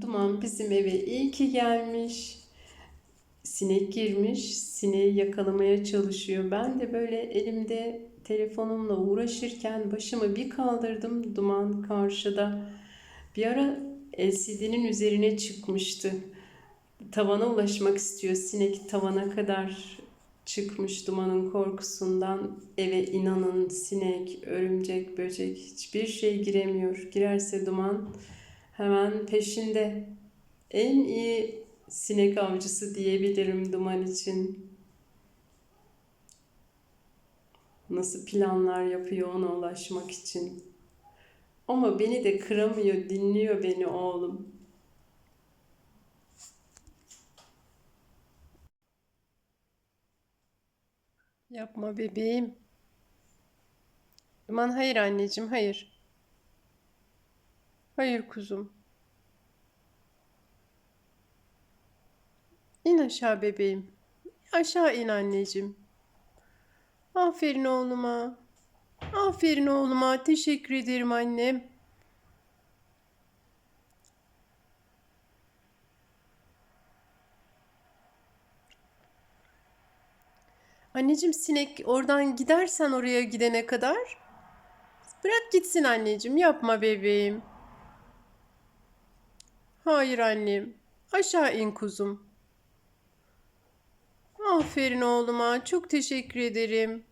Duman bizim eve iyi ki gelmiş. Sinek girmiş. Sineği yakalamaya çalışıyor. Ben de böyle elimde telefonumla uğraşırken başımı bir kaldırdım. Duman karşıda. Bir ara LCD'nin üzerine çıkmıştı. Tavana ulaşmak istiyor. Sinek tavana kadar çıkmış dumanın korkusundan. Eve inanın sinek, örümcek, böcek hiçbir şey giremiyor. Girerse duman hemen peşinde. En iyi sinek avcısı diyebilirim duman için. Nasıl planlar yapıyor ona ulaşmak için. Ama beni de kıramıyor, dinliyor beni oğlum. Yapma bebeğim. Duman hayır anneciğim, hayır. Hayır kuzum. İn aşağı bebeğim. Aşağı in anneciğim. Aferin oğluma. Aferin oğluma. Teşekkür ederim annem. Anneciğim sinek oradan gidersen oraya gidene kadar bırak gitsin anneciğim. Yapma bebeğim. Hayır annem. Aşağı in kuzum. Aferin oğluma. Çok teşekkür ederim.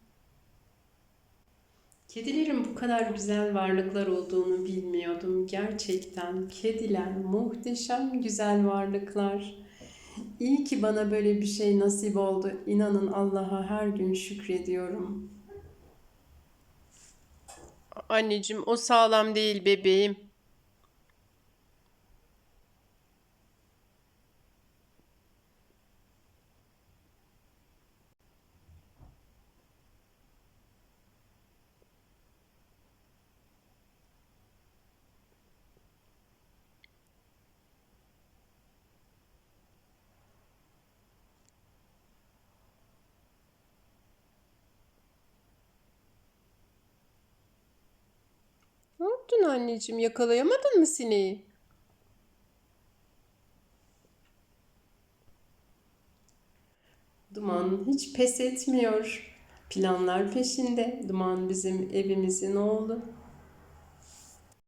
Kedilerin bu kadar güzel varlıklar olduğunu bilmiyordum. Gerçekten kediler muhteşem güzel varlıklar. İyi ki bana böyle bir şey nasip oldu. İnanın Allah'a her gün şükrediyorum. Anneciğim o sağlam değil bebeğim. Yaptın anneciğim? Yakalayamadın mı sineği? Duman hiç pes etmiyor. Planlar peşinde. Duman bizim evimizin oğlu.